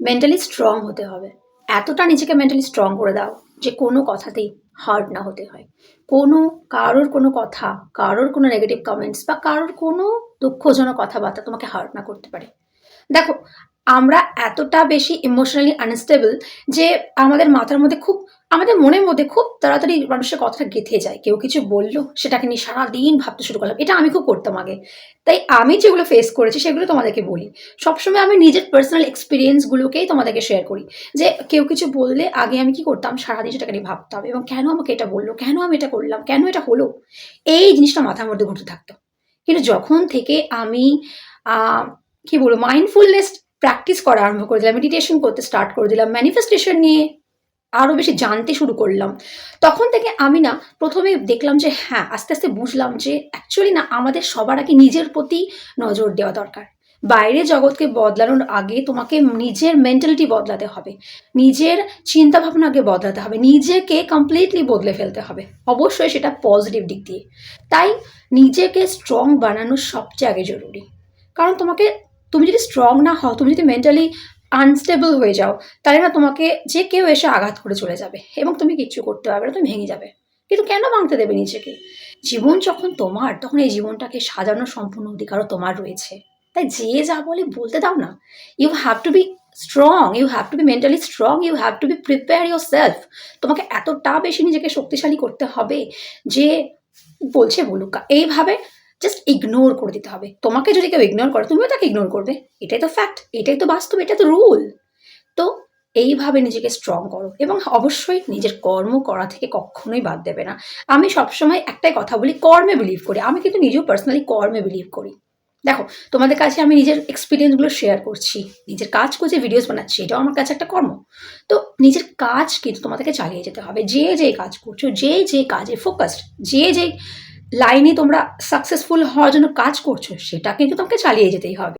Mentally strong হতে হবে। এতটা নিজেকে মেন্টালি স্ট্রং করে দাও যে কোনো কথাতেই হার্ড না হতে হয়। কোনো, কারোর কোনো কথা, কারোর কোনো নেগেটিভ কমেন্টস বা কারোর কোনো দুঃখজনক কথাবার্তা তোমাকে হার্ড না করতে পারে। দেখো, আমরা এতটা বেশি ইমোশনালি আনস্টেবল যে আমাদের মাথার মধ্যে খুব আমাদের মনের মধ্যে খুব তাড়াতাড়ি মানুষের কথাটা গেঁথে যায়। কেউ কিছু বলল, সেটাকে নিয়ে সারাদিন ভাবতে শুরু করলাম। এটা আমি খুব করতাম আগে। তাই আমি যেগুলো ফেস করেছি, সেগুলো তোমাদেরকে বলি। সবসময় আমি নিজের পার্সোনাল এক্সপিরিয়েন্সগুলোকেই তোমাদেরকে শেয়ার করি। যে কেউ কিছু বললে আগে আমি কি করতাম? সারাদিন সেটাকে নিয়ে ভাবতাম। এবং কেন আমাকে এটা বলল? কেন আমি এটা করলাম? কেন এটা হলো? এই জিনিসটা মাথার মধ্যে ঘুরতে থাকতো। কিন্তু যখন থেকে আমি কি বলব মাইন্ডফুলনেস প্র্যাকটিস করা আরম্ভ করে দিলাম মেডিটেশন করতে স্টার্ট করে দিলাম ম্যানিফেস্টেশন নিয়ে আরও বেশি জানতে শুরু করলাম। তখন থেকে আমি না প্রথমে দেখলাম যে হ্যাঁ আস্তে আস্তে বুঝলাম যে অ্যাকচুয়ালি না আমাদের সবার আগে নিজের প্রতি নজর দেওয়া দরকার। বাইরে জগৎকে বদলানোর আগে তোমাকে নিজের মেন্টালিটি বদলাতে হবে। নিজের চিন্তা ভাবনাকে বদলাতে হবে। নিজেকে কমপ্লিটলি বদলে ফেলতে হবে। অবশ্যই সেটা পজিটিভ দিক দিয়ে। তাই নিজেকে স্ট্রং বানানো সবচেয়ে আগে জরুরি। কারণ তোমাকে, তুমি যদি স্ট্রং না হও, তুমি যদি মেন্টালি আনস্টেবল হয়ে যাও, তাহলে না তোমাকে যে কেউ এসে আঘাত করে চলে যাবে এবং তুমি কিচ্ছু করতে পারবে না, তুমি ভেঙে যাবে। কিন্তু কেন ভাঙতে দেবে নিজেকে? জীবন যখন তোমার, তখন এই জীবনটাকে সাজানোর সম্পূর্ণ অধিকারও তোমার রয়েছে। তাই যে যা বলে বলতে দাও না। You have to be strong you have to be mentally strong you have to be prepare yourself তোমাকে এতটা বেশি নিজেকে শক্তিশালী করতে হবে যে বলছে বলুক। এইভাবে জাস্ট ইগনোর করে দিতে হবে। তোমাকে যদি কেউ ইগনোর করে, তুমিও তাকে ইগনোর করবে। এটাই তো ফ্যাক্ট এটাই তো বাস্তব, এটা তো রুল তো এইভাবে নিজেকে স্ট্রং করো এবং অবশ্যই নিজের কর্ম করা থেকে কখনোই বাদ দেবে না। আমি সবসময় একটাই কথা বলি, কর্মে বিলিভ করি। আমি কিন্তু নিজেও পার্সোনালি কর্মে বিলিভ করি। দেখো, তোমাদের কাছে আমি নিজের এক্সপিরিয়েন্সগুলো শেয়ার করছি। নিজের কাজ করছি ভিডিওস বানাচ্ছি, এটাও আমার কাছে একটা কর্ম। তো নিজের কাজ কিন্তু তোমাদেরকে চালিয়ে যেতে হবে। যে যে কাজ করছ, যে যে কাজে ফোকাসড যে যে লাইনে তোমরা সাকসেসফুল হওয়ার জন্য কাজ করছ সেটা কিন্তু তোমাকে চালিয়ে যেতেই হবে।